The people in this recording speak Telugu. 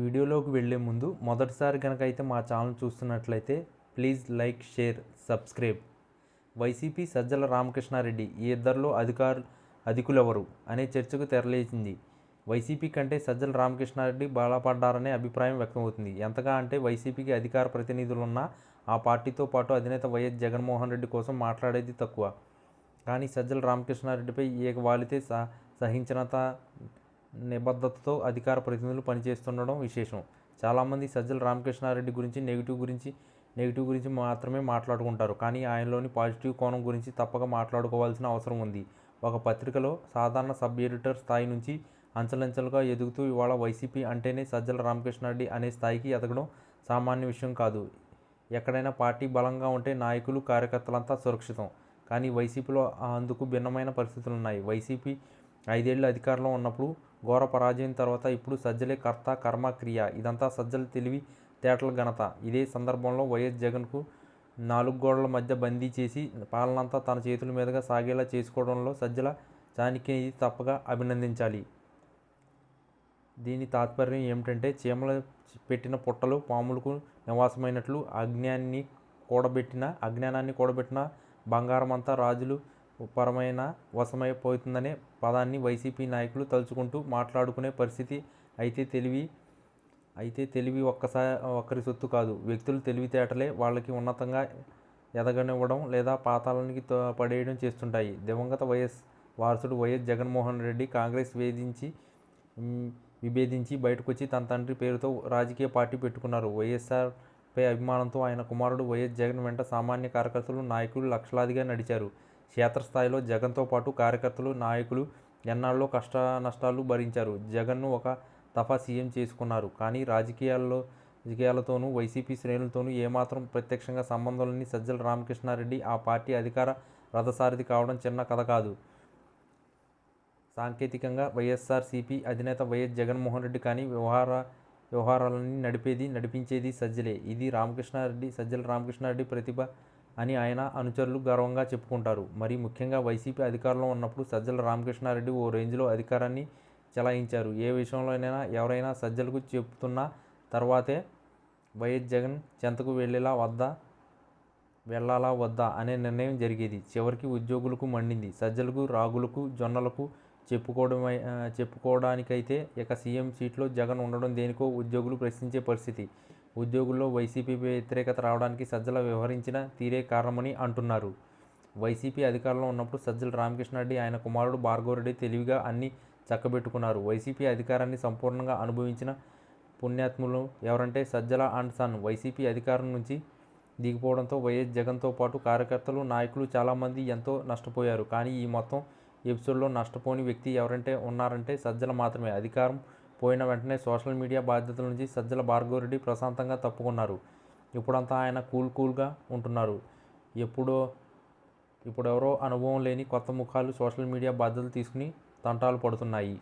వీడియోలోకి వెళ్ళే ముందు మొదటిసారి కనుక అయితే మా ఛానల్ చూస్తున్నట్లయితే please like share subscribe. YCP Sajjala Ramakrishna Reddy ఈ ఇద్దరిలో అధికారు అధికులెవరు అనే చర్చకు తెరలేచింది. వైసీపీ కంటే సజ్జల రామకృష్ణారెడ్డి బలపడ్డారనే అభిప్రాయం వ్యక్తమవుతుంది. ఎంతగా అంటే వైసీపీకి అధికార ప్రతినిధులున్నా ఆ పార్టీతో పాటు అధినేత వైఎస్ జగన్మోహన్ రెడ్డి కోసం మాట్లాడేది తక్కువ. కానీ సజ్జల రామకృష్ణారెడ్డిపై ఏక వాలితే స సహించనత నిబద్ధతతో అధికార ప్రతినిధులు పనిచేస్తుండడం విశేషం. చాలామంది సజ్జల రామకృష్ణారెడ్డి గురించి నెగిటివ్ గురించి నెగిటివ్ గురించి మాత్రమే మాట్లాడుకుంటారు. కానీ ఆయనలోని పాజిటివ్ కోణం గురించి తప్పక మాట్లాడుకోవాల్సిన అవసరం ఉంది. ఒక పత్రికలో సాధారణ సబ్ ఎడిటర్ స్థాయి నుంచి అంచలంచలుగా ఎదుగుతూ ఇవాళ వైసీపీ అంటేనే సజ్జల రామకృష్ణారెడ్డి అనే స్థాయికి ఎదగడం సామాన్య విషయం కాదు. ఎక్కడైనా పార్టీ బలంగా ఉంటే నాయకులు కార్యకర్తలంతా సురక్షితం. కానీ వైసీపీలో అందుకు భిన్నమైన పరిస్థితులు ఉన్నాయి వైసీపీ ఐదేళ్ళు అధికారంలో ఉన్నప్పుడు ఘోర పరాజయం తర్వాత ఇప్పుడు సజ్జలే కర్త కర్మ క్రియ. ఇదంతా సజ్జల తెలివి తేటల ఘనత. ఇదే సందర్భంలో వైఎస్ జగన్కు నాలుగు గోడల మధ్య బందీ చేసి పాలనంతా తన చేతుల మీదుగా సాగేలా చేసుకోవడంలో సజ్జల చాణక్యని తప్పగా అభినందించాలి. దీని తాత్పర్యం ఏమిటంటే చీమలు పెట్టిన పుట్టలు పాములకు నివాసమైనట్లు అజ్ఞాన్ని కూడబెట్టిన అజ్ఞానాన్ని కూడబెట్టిన బంగారం అంతా రాజులు పరమైన వశమైపోతుందనే పదాన్ని వైసీపీ నాయకులు తలుచుకుంటూ మాట్లాడుకునే పరిస్థితి అయితే తెలివి అయితే తెలివి ఒక్కసారి ఒక్కరి సొత్తు కాదు. వ్యక్తులు తెలివితేటలే వాళ్ళకి ఉన్నతంగా ఎదగనివ్వడం లేదా పాతాళానికి తో- పడేయడం చేస్తుంటాయి. దివంగత వైఎస్ వారసుడు వైఎస్ జగన్మోహన్ రెడ్డి కాంగ్రెస్ వేధించి విభేదించి బయటకొచ్చి తన తండ్రి పేరుతో రాజకీయ పార్టీ పెట్టుకున్నారు. వైఎస్ఆర్ పై అభిమానంతో ఆయన కుమారుడు వైఎస్ జగన్ వెంట సామాన్య కార్యకర్తలు నాయకులు లక్షలాదిగా నడిచారు. క్షేత్రస్థాయిలో జగన్తో పాటు కార్యకర్తలు నాయకులు ఎన్నాళ్ళలో కష్ట నష్టాలు భరించారు. జగన్ను ఒక తఫా సీఎం చేసుకున్నారు. కానీ రాజకీయాల్లో రాజకీయాలతోనూ వైసీపీ శ్రేణులతోనూ ఏమాత్రం ప్రత్యక్షంగా సంబంధం లేని సజ్జల రామకృష్ణారెడ్డి ఆ పార్టీ అధికార రథసారథి కావడం చిన్న కథ కాదు. సాంకేతికంగా వైఎస్ఆర్సీపీ అధినేత వైఎస్ జగన్మోహన్ రెడ్డి కానీ వ్యవహార వ్యవహారాలన్నీ నడిపేది నడిపించేది సజ్జలే. ఇది రామకృష్ణారెడ్డి సజ్జల రామకృష్ణారెడ్డి ప్రతిభ అని ఆయన అనుచరులు గర్వంగా చెప్పుకుంటారు. మరి ముఖ్యంగా వైసీపీ అధికారంలో ఉన్నప్పుడు సజ్జల రామకృష్ణారెడ్డి ఓ రేంజ్లో అధికారాన్ని చెలాయించారు. ఏ విషయంలోనైనా ఎవరైనా సజ్జలకు చెప్తున్న తర్వాతే వైఎస్ జగన్ చెంతకు వెళ్ళేలా వద్దా వెళ్ళాలా వద్దా అనే నిర్ణయం జరిగేది. చివరికి ఉద్యోగులకు మండింది. సజ్జలకు రాగులకు జొన్నలకు చెప్పుకోవడం చెప్పుకోవడానికైతే ఇక సీఎం సీట్లో జగన్ ఉండడం దేనికో ఉద్యోగులు ప్రశ్నించే పరిస్థితి. ఉద్యోగుల్లో వైసీపీ వ్యతిరేకత రావడానికి సజ్జల వ్యవహరించిన తీరే కారణమని అంటున్నారు. వైసీపీ అధికారంలో ఉన్నప్పుడు సజ్జల రామకృష్ణారెడ్డి ఆయన కుమారుడు భార్గవరెడ్డి తెలివిగా అన్ని చక్కబెట్టుకున్నారు. వైసీపీ అధికారాన్ని సంపూర్ణంగా అనుభవించిన పుణ్యాత్ములు ఎవరంటే సజ్జల అండ్ సన్. వైసీపీ అధికారం నుంచి దిగిపోవడంతో వైఎస్ జగన్తో పాటు కార్యకర్తలు నాయకులు చాలామంది ఎంతో నష్టపోయారు. కానీ ఈ మొత్తం ఎపిసోడ్లో నష్టపోని వ్యక్తి ఎవరంటే ఉన్నారంటే సజ్జల మాత్రమే. అధికారం పోయిన వెంటనే సోషల్ మీడియా బాధ్యతల నుంచి సజ్జల భార్గవరెడ్డి ప్రశాంతంగా తప్పుకున్నారు. ఇప్పుడంతా ఆయన కూల్ కూల్గా ఉంటున్నారు. ఎప్పుడో ఇప్పుడెవరో అనుభవం లేని కొత్త ముఖాలు సోషల్ మీడియా బాధ్యతలు తీసుకుని తంటాలు పడుతున్నాయి.